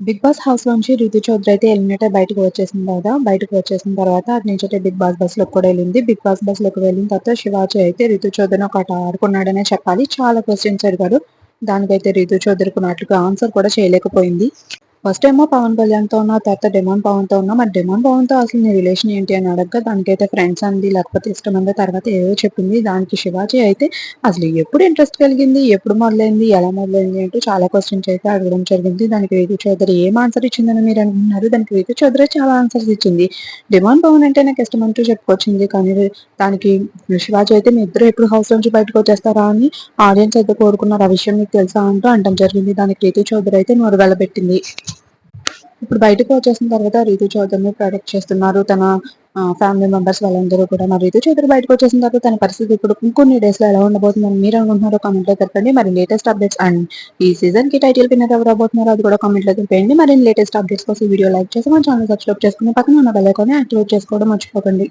Big boss house నుంచి రితు చౌదరి అయితే eliminator బయటకు వచ్చేసిన తర్వాత బయటకు వచ్చేసిన తర్వాత అటు నుంచి అయితే బిగ్ బాస్ బస్లో కూడా వెళ్ళింది. బిగ్ బాస్ బస్లోకి వెళ్ళిన తర్వాత శివాజీ అయితే రితు చౌదరిని ఒక ఆడుకున్నాడనే చెప్పాలి. చాలా క్వశ్చన్స్ అడిగారు దానికైతే రితు చౌదరికి ఉన్నట్లుగా ఆన్సర్ కూడా చేయలేకపోయింది. ఫస్ట్ ఏమో పవన్ కళ్యాణ్తో ఉన్నా తర్వాత డెమాన్ పవన్తో ఉన్నా. మరి డెమాన్ పవన్తో అసలు నీ రిలేషన్ ఏంటి అని అడగగా దానికైతే ఫ్రెండ్స్ అంది లేకపోతే ఇష్టం అంది తర్వాత ఏదో చెప్పింది. దానికి శివాజీ అయితే అసలు ఎప్పుడు ఇంట్రెస్ట్ కలిగింది ఎప్పుడు మొదలైంది ఎలా మొదలైంది అంటూ చాలా క్వశ్చన్స్ అయితే అడగడం జరిగింది. దానికి వేదు చౌదరి ఏం ఆన్సర్ ఇచ్చిందని మీరు అనుకున్నారు దానికి వేదు చౌదరి చాలా ఆన్సర్స్ ఇచ్చింది. డిమాండ్ పవన్ అంటే నాకు ఇష్టం అంటూ చెప్పుకొచ్చింది. కానీ దానికి శివాజీ అయితే మీ ఇద్దరు ఎప్పుడు హౌస్ నుంచి బయటకు వచ్చేస్తారా అని ఆడియన్స్ అయితే కోరుకున్నారు. ఆ విషయం మీకు తెలుసా అంటూ అంటం జరిగింది. దానికి రీతు చౌదరి అయితే నోరు వెళ్ళబెట్టింది ఇప్పుడు బయటకు వచ్చేసిన తర్వాత రీతు చౌదరిని ప్రొటెక్ట్ చేస్తున్నారు. తన ఫ్యామిలీ మెంబర్స్ వాళ్ళందరూ కూడా. మరి రీతు చౌదరి బయటకు వచ్చేసిన తర్వాత తన పరిస్థితి ఇప్పుడు ఇంకొన్ని డేస్లో ఎలా ఉండబోతుందని మీరు అనుకుంటున్నారో కామెంట్లో తెలపండి మరి లేటెస్ట్ అప్డేట్స్ అండ్ ఈ సీజన్కి టైటిల్ విన్నర్ ఎవరు రాబోతున్నారో అది కూడా కామెంట్లో తెలిపేయండి మరి లేటెస్ట్ అప్డేట్స్ కోసం వీడియో లైక్ చేసి మన ఛానల్ సబ్స్క్రైబ్ చేసుకుని పక్కన ఉన్న బెల్ ఐకాన్ యాక్టివేట్ చేసుకోవడం మర్చిపోకండి.